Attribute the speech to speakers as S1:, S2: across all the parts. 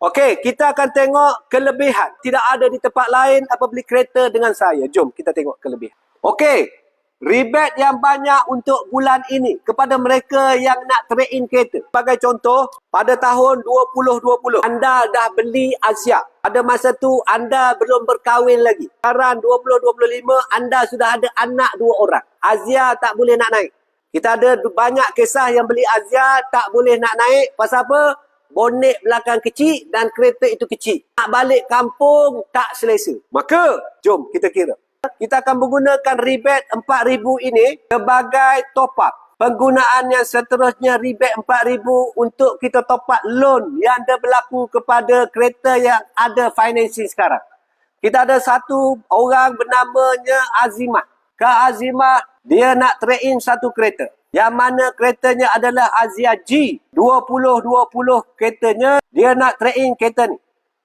S1: Okey, kita akan tengok kelebihan. Tidak ada di tempat lain apa beli kereta dengan saya. Jom kita tengok kelebihan. Okey, rebate yang banyak untuk bulan ini kepada mereka yang nak trade in kereta. Sebagai contoh, pada tahun 2020, anda dah beli Asia. Pada masa tu, anda belum berkahwin lagi. Sekarang 2025, anda sudah ada anak dua orang. Asia tak boleh nak naik. Kita ada banyak kisah yang beli Asia tak boleh nak naik. Pasal apa? Bonet belakang kecil dan kereta itu kecil. Nak balik kampung tak selesa. Maka, jom kita kira. Kita akan menggunakan rebate 4000 ini sebagai top up. Penggunaan yang seterusnya rebate 4000 untuk kita top up loan yang ada berlaku kepada kereta yang ada financing sekarang. Kita ada satu orang bernamanya Azimah. Kak Azimah, dia nak trade in satu kereta. Yang mana keretanya adalah Azia G 2020 keretanya. Dia nak trade in kereta ni.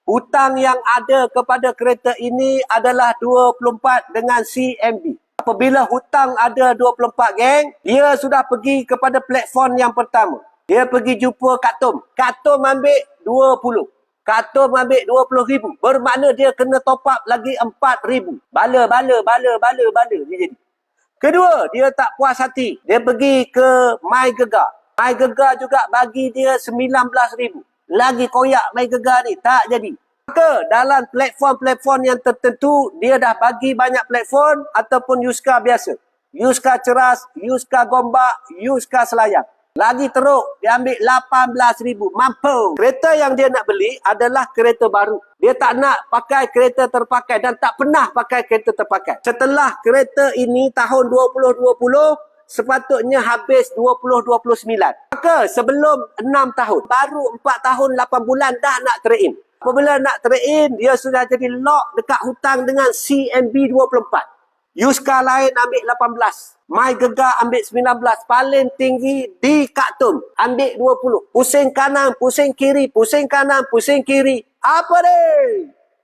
S1: Hutang yang ada kepada kereta ini adalah 24 dengan CMB. Apabila hutang ada 24 geng, dia sudah pergi kepada platform yang pertama. Dia pergi jumpa Kak Tom. Kak Tom ambil 20. Kak Tom ambil 20 ribu. Bermakna dia kena top up lagi 4 ribu. Bala, bala, bala, bala, bala. Dia jadi. Kedua, dia tak puas hati. Dia pergi ke My Gegar. My Gegar juga bagi dia RM19,000. Lagi koyak My Gegar ni. Tak jadi. Maka dalam platform-platform yang tertentu, dia dah bagi banyak platform ataupun Yuska biasa. Yuska ceras, Yuska gombak, Yuska selayang. Lagi teruk, dia ambil RM18,000. Mampu. Kereta yang dia nak beli adalah kereta baru. Dia tak nak pakai kereta terpakai dan tak pernah pakai kereta terpakai. Setelah kereta ini tahun 2020, sepatutnya habis 2029. Maka sebelum 6 tahun, baru 4 tahun 8 bulan dah nak trade in. Apabila nak trade in, dia sudah jadi lock dekat hutang dengan CMB 24. Yuska lain ambil 18. My Gegar ambil 19. Paling tinggi di Kaktum. Ambil 20. Pusing kanan, pusing kiri, pusing kanan, pusing kiri. Apa ni?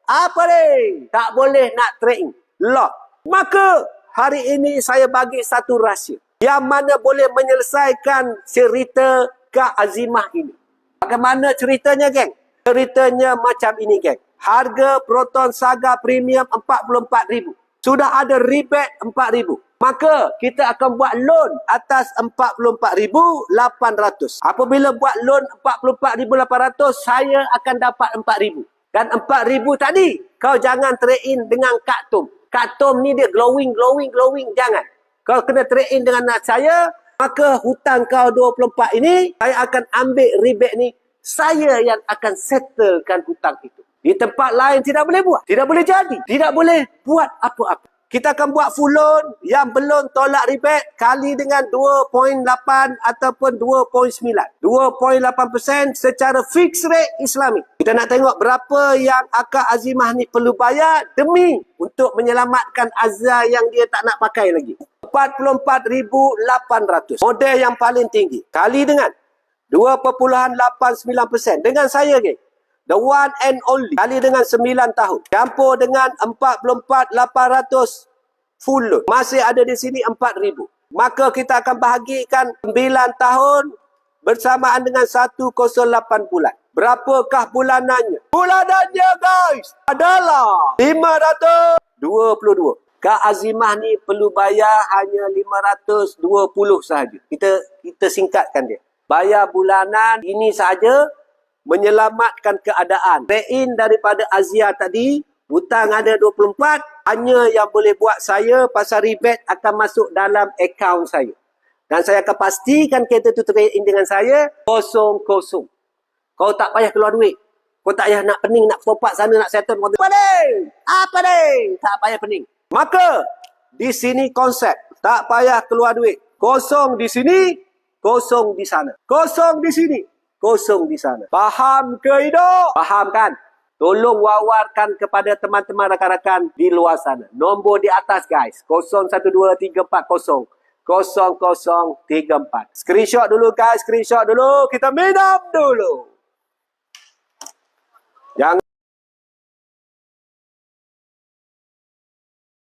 S1: Apa ni? Tak boleh nak trade in. Lock. Maka hari ini saya bagi satu rahsia. Yang mana boleh menyelesaikan cerita Kak Azimah ini. Bagaimana ceritanya geng? Ceritanya macam ini geng. Harga Proton Saga Premium RM44,000. Sudah ada rebate RM4,000. Maka kita akan buat loan atas RM44,800. Apabila buat loan RM44,800, saya akan dapat RM4,000. Dan RM4,000 tadi, kau jangan trade in dengan Kak Tom. Kak Tom ni dia glowing, glowing, glowing. Jangan. Kau kena trade in dengan saya, maka hutang kau 24 ini, saya akan ambil rebate ni. Saya yang akan settlekan hutang itu. Di tempat lain tidak boleh buat. Tidak boleh jadi. Tidak boleh buat apa-apa. Kita akan buat full loan yang belum tolak rebate kali dengan 2.8 ataupun 2.9. 2.8% secara fixed rate Islami. Kita nak tengok berapa yang akak Azimah ni perlu bayar demi untuk menyelamatkan Azza yang dia tak nak pakai lagi. 44,800. Model yang paling tinggi. Kali dengan 2.89%. Dengan saya ke? The one and only. Kali dengan 9 tahun. Campur dengan 44,800 full load. Masih ada di sini 4,000. Maka kita akan bahagikan 9 tahun bersamaan dengan 108 bulan. Berapakah bulanannya? Bulanannya guys adalah 522. Kak Azimah ni perlu bayar hanya 520 sahaja. Kita kita singkatkan dia. Bayar bulanan ini saja menyelamatkan keadaan. Pay-in daripada Azia tadi, hutang ada 24, hanya yang boleh buat saya pasal rebate akan masuk dalam akaun saya. Dan saya akan pastikan kereta tu trade in dengan saya, kosong-kosong. Kau tak payah keluar duit. Kau tak payah nak pening, nak up sana, nak settle. Kau apa ni? Apa ni? Tak payah pening. Maka, di sini konsep. Tak payah keluar duit. Kosong di sini, kosong di sana. Kosong di sini, kosong di sana. Faham ke hidup? Faham kan? Tolong wawarkan kepada teman-teman rakan-rakan di luar sana. Nombor di atas guys. 012340 0034. Screenshot dulu guys. Screenshot dulu. Kita minum dulu. Jangan